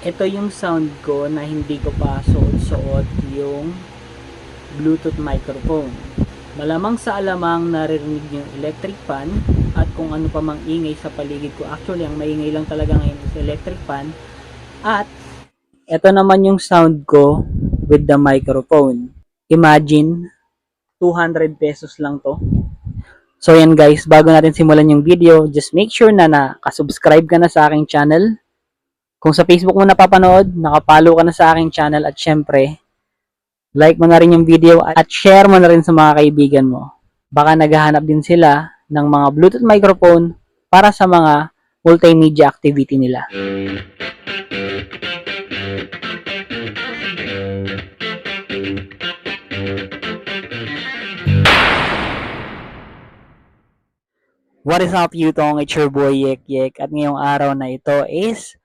ito yung sound ko na hindi ko pa suot-suot yung Bluetooth microphone. Malamang sa alamang naririnig yung electric fan at kung ano pa mang ingay sa paligid ko. Actually, ang maingay lang talaga ngayon is electric fan. At ito naman yung sound ko with the microphone. Imagine, 200 pesos lang to. So yan guys, bago natin simulan yung video, just make sure na nakasubscribe ka na sa aking channel. Kung sa Facebook mo napapanood, nakapalo ka na sa aking channel at syempre, like mo na rin yung video at share mo na rin sa mga kaibigan mo. Baka naghahanap din sila ng mga Bluetooth microphone para sa mga multimedia activity nila. What is up, Yutong? It's your boy, Yek Yek. At ngayong araw na ito is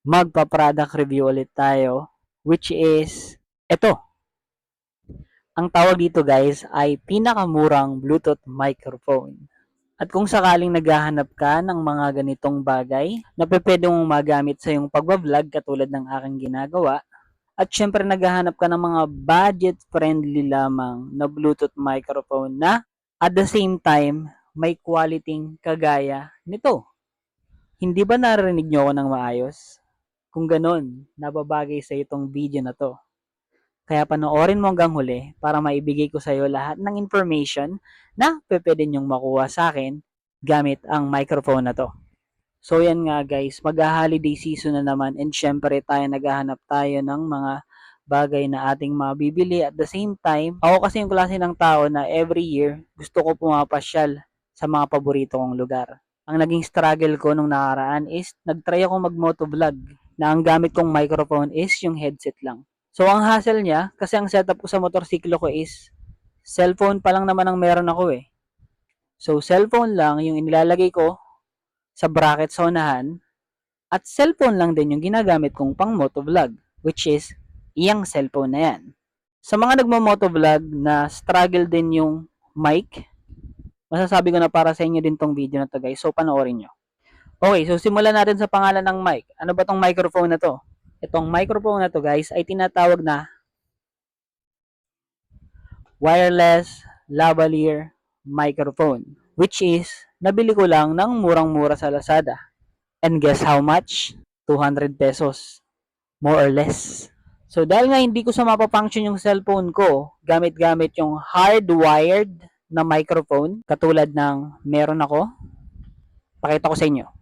magpa-product review ulit tayo, which is ito. Ang tawag dito guys ay pinakamurang Bluetooth microphone. At kung sakaling naghahanap ka ng mga ganitong bagay na pwede mong magamit sa iyong pagbablog katulad ng aking ginagawa, at syempre naghahanap ka ng mga budget-friendly lamang na Bluetooth microphone na at the same time may quality kagaya nito. Hindi ba narinig nyo ako ng maayos? Kung ganon, nababagay sa itong video na to. Kaya panoorin mo hanggang huli para maibigay ko sa iyo lahat ng information na pwede nyong makuha sa akin gamit ang microphone na to. So yan nga guys, mag-holiday season na naman and syempre tayo naghahanap tayo ng mga bagay na ating mabibili at the same time, ako kasi yung klase ng tao na every year gusto ko pumapasyal sa mga paborito kong lugar. Ang naging struggle ko nung nakaraan is nagtry ako mag-motovlog na ang gamit kong microphone is yung headset lang. So ang hassle niya, kasi ang setup ko sa motorsiklo ko is cellphone pa lang naman ang meron ako eh. So cellphone lang yung inilalagay ko sa bracket sa unahan at cellphone lang din yung ginagamit kong pang motovlog which is iyang cellphone na yan. Sa mga nagmo-motovlog na struggle din yung mic, masasabi ko na para sa inyo din tong video na to guys. So panoorin nyo. Okay, so simulan natin sa pangalan ng mic. Ano ba tong microphone na to? Itong microphone na to guys ay tinatawag na wireless lavalier microphone which is nabili ko lang ng murang-mura sa Lazada. And guess how much? 200 pesos. More or less. So dahil nga hindi ko sa mapapunction yung cellphone ko, gamit-gamit yung hardwired na microphone katulad ng meron ako. Pakita ko sa inyo.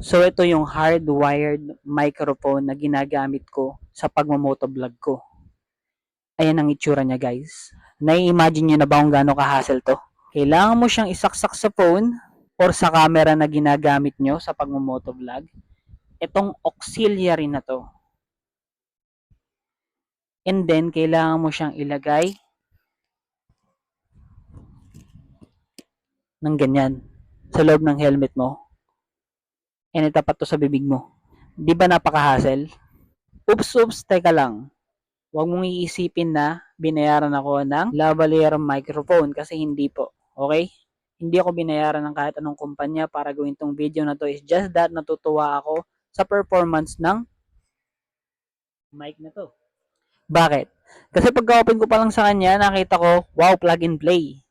So ito yung hardwired microphone na ginagamit ko sa pagmamotovlog ko. Ayan ang itsura niya guys. Nai-imagine nyo na ba kung gaano ka-hassle to? Kailangan mo siyang isaksak sa phone or sa camera na ginagamit nyo sa pagmamotovlog. Itong auxiliary na to. And then, kailangan mo siyang ilagay ng ganyan sa loob ng helmet mo and itapat to sa bibig mo. Di ba napaka-hassle? Oops, oops, teka lang. Huwag mong iisipin na binayaran ako ng lavalier microphone kasi hindi po. Okay? Hindi ako binayaran ng kahit anong kumpanya para gawin tong video na to. It's just that natutuwa ako sa performance ng mic na to. Bakit? Kasi pagka-open ko pa lang sa kanya, nakita ko, wow, plug and play.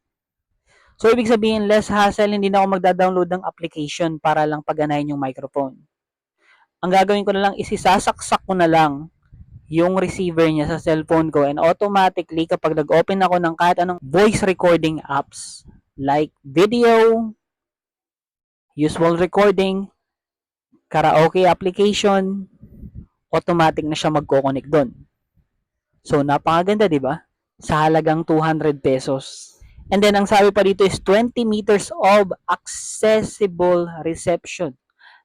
So, ibig sabihin, less hassle, hindi na ako magda-download ng application para lang paganahin yung microphone. Ang gagawin ko na lang is isasaksak ko na lang yung receiver niya sa cellphone ko and automatically kapag nag-open ako ng kahit anong voice recording apps like video, usual recording, karaoke application, automatic na siya magko-connect doon. So, napakaganda, di ba? Sa halagang 200 pesos. And then, ang sabi pa dito is 20 meters of accessible reception.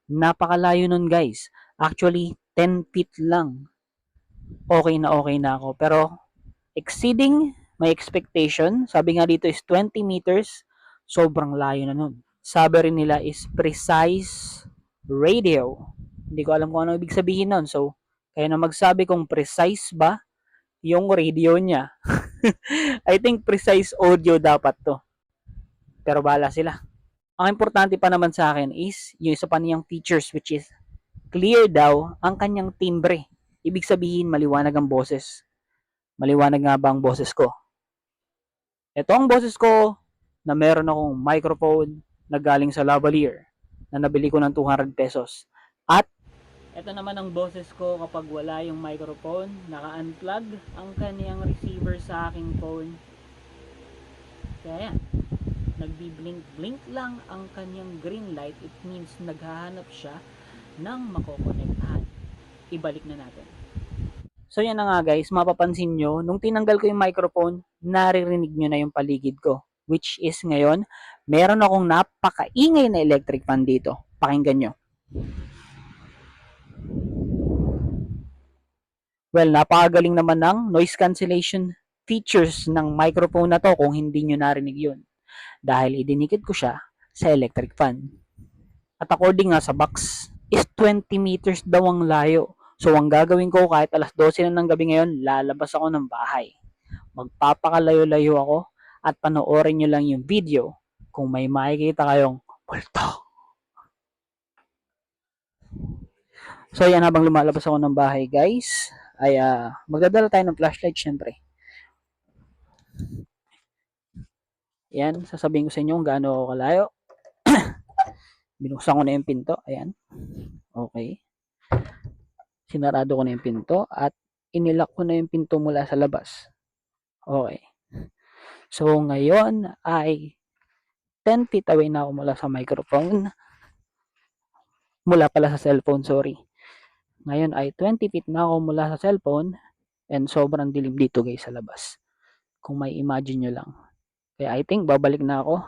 Napakalayo nun, guys. Actually, 10 feet lang. Okay na okay na ako. Pero, exceeding my expectation, sabi nga dito is 20 meters, sobrang layo na nun. Sabi rin nila is precise radio. Hindi ko alam kung ano ibig sabihin nun. So, kaya na magsabi kung precise ba yung radio niya. I think precise audio dapat to. Pero bahala sila. Ang importante pa naman sa akin is yung isa pa niyang features which is clear daw ang kanyang timbre. Ibig sabihin, maliwanag ang boses. Maliwanag nga ba ang boses ko? Ito ang boses ko na meron akong microphone na galing sa lavalier na nabili ko ng 200 pesos. At ito naman ang boses ko kapag wala yung microphone, naka-unplug ang kaniyang receiver sa aking phone. Kaya yan, nagbi-blink-blink lang ang kanyang green light, it means naghahanap siya ng makokonektahan. Ibalik na natin. So yan na nga guys, mapapansin nyo, nung tinanggal ko yung microphone, naririnig nyo na yung paligid ko. Which is ngayon, meron akong napakaingay na electric fan dito. Pakinggan nyo. Well, napakagaling naman ng noise cancellation features ng microphone na to kung hindi nyo narinig yun. Dahil idinikit ko siya sa electric fan. At according nga sa box, is 20 meters daw ang layo. So ang gagawin ko kahit alas 12 na ng gabi ngayon, lalabas ako ng bahay. Magpapakalayo-layo ako at panoorin nyo lang yung video kung may makikita kayong multo. So yan habang lumalabas ako ng bahay guys, ay ah, magdadala tayo ng flashlight syempre. Yan, sasabihin ko sa inyo kung gaano ako kalayo. Binuksan ko na yung pinto, ayan. Okay. Sinarado ko na yung pinto at inilak ko na yung pinto mula sa labas. Okay. So ngayon ay 10 feet away na ako mula sa microphone. Mula pala sa cellphone, sorry. Ngayon ay 20 feet na ako mula sa cellphone and sobrang dilim dito guys sa labas. Kung may imagine nyo lang. Kaya I think babalik na ako.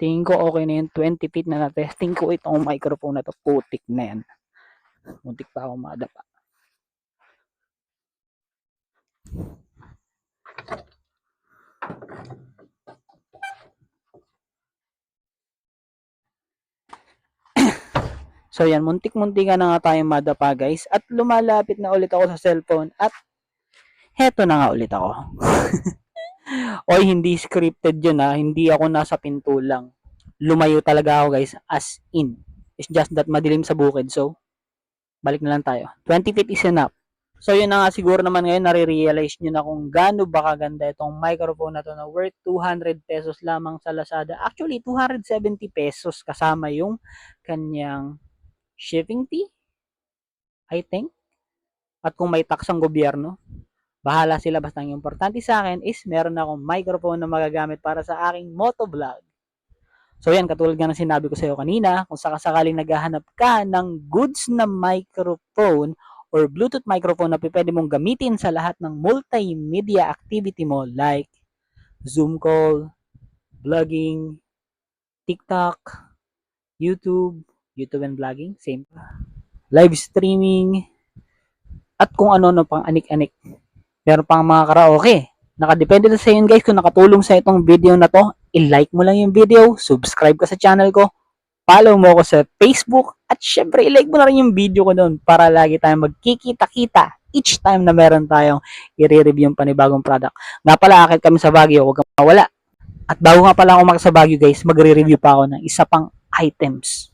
Tingin ko okay na yung 20 feet na na-testing ko itong microphone na to. Putik na yan. Muntik pa ako madapa. So yan, muntik-muntika na nga tayong madapa guys. At lumalapit na ulit ako sa cellphone. At heto na nga ulit ako. Oy, hindi scripted yun ha. Hindi ako nasa pinto lang. Lumayo talaga ako guys. As in. It's just that madilim sa bukid. So, balik na lang tayo. 20 feet is enough. So, yun na nga siguro naman ngayon, nare-realize nyo na kung gaano ba kaganda itong microphone na to na worth 200 pesos lamang sa Lazada. Actually, 270 pesos kasama yung kanyang shipping fee, I think. At kung may tax ang gobyerno, bahala sila. Basta ang importante sa akin is meron akong microphone na magagamit para sa aking motovlog. So yan, katulad nga ng sinabi ko sa iyo kanina, kung sakasakaling naghahanap ka ng goods na microphone or Bluetooth microphone na pwede mong gamitin sa lahat ng multimedia activity mo like Zoom call, vlogging, TikTok, YouTube, YouTube and vlogging, same. Live streaming, at kung ano-ano pang anik-anik. Meron pang mga karaoke. Nakadepende na sa inyo guys kung nakatulong sa itong video na to. I-like mo lang yung video, subscribe ka sa channel ko, follow mo ako sa Facebook, at syempre i-like mo na rin yung video ko doon para lagi tayong magkikita-kita each time na meron tayong i-review yung panibagong product. Nga pala, akit kami sa Baguio, huwag kang mawala. At bago nga pala ako mag sa Baguio guys, magre-review pa ako ng isa pang items.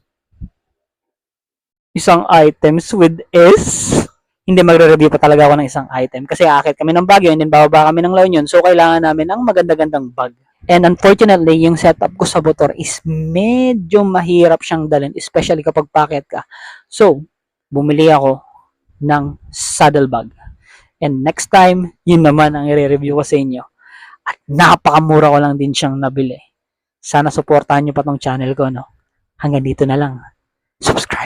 Isang items with S. Hindi magre-review pa talaga ako ng isang item kasi akit kami ng Baguio and then bababa kami ng La Union so kailangan namin ng maganda-gandang bag. And unfortunately, yung setup ko sa motor is medyo mahirap siyang dalhin, especially kapag packet ka. So, bumili ako ng saddle bag. And next time, yun naman ang i-review ko sa inyo. At napakamura ko lang din siyang nabili. Sana supportahan nyo pa tong channel ko, no? Hanggang dito na lang. Subscribe!